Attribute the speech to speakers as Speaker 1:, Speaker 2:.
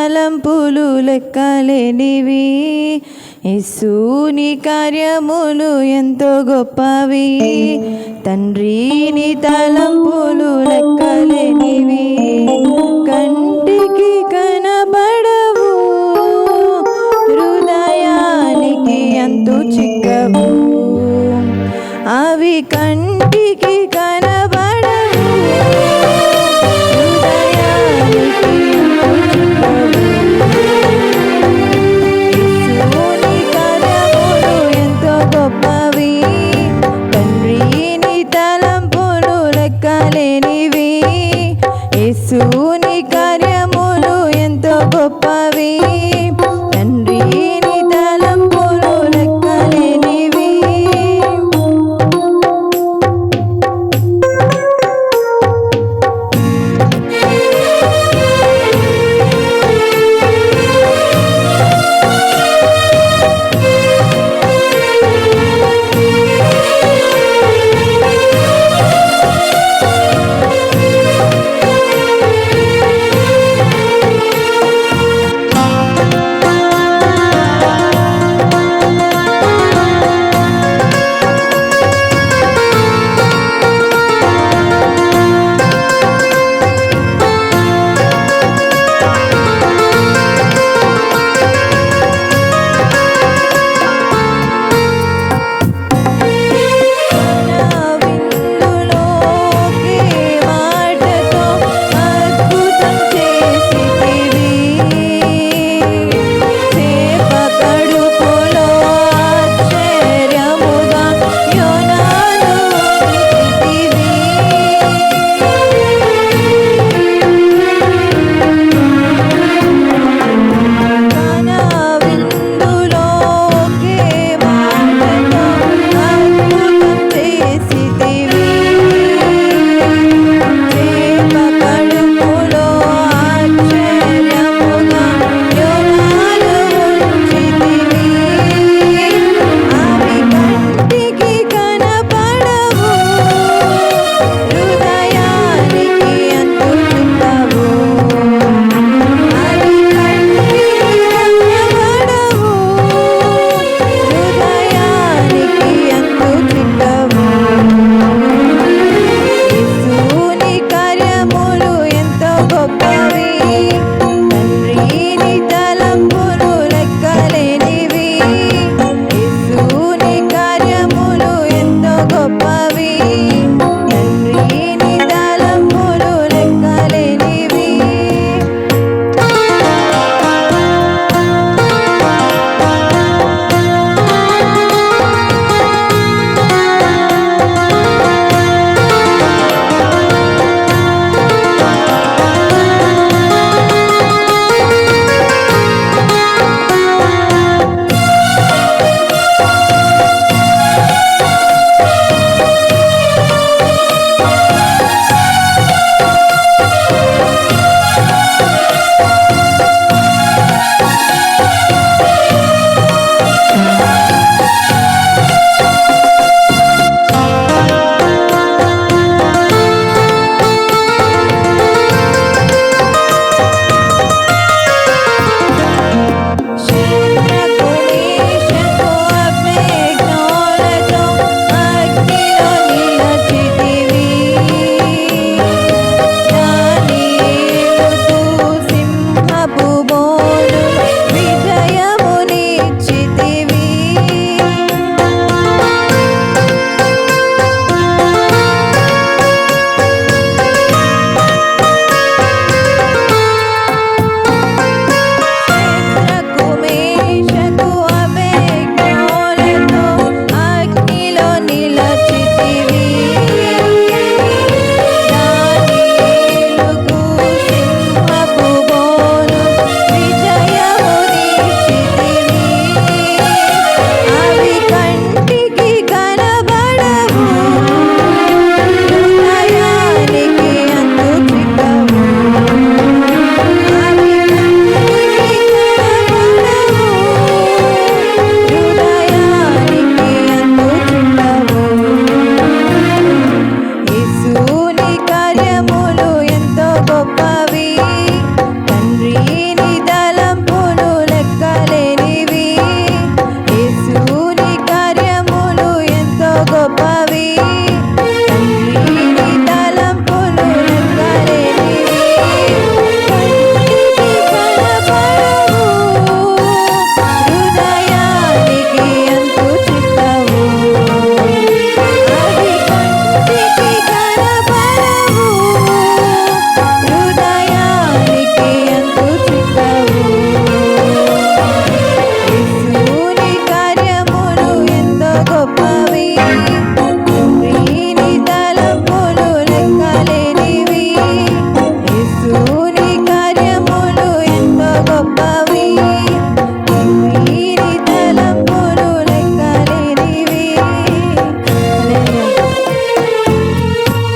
Speaker 1: తలంపులు లెక్కలేనివి. ఇసుని కార్యములు ఎంతో గొప్పవి. తండ్రిని తలంపులు లెక్కలేనివి. కంటికి కనబడవు. హృదయానికి ఎంతో చిక్కవు. అవి కంటికి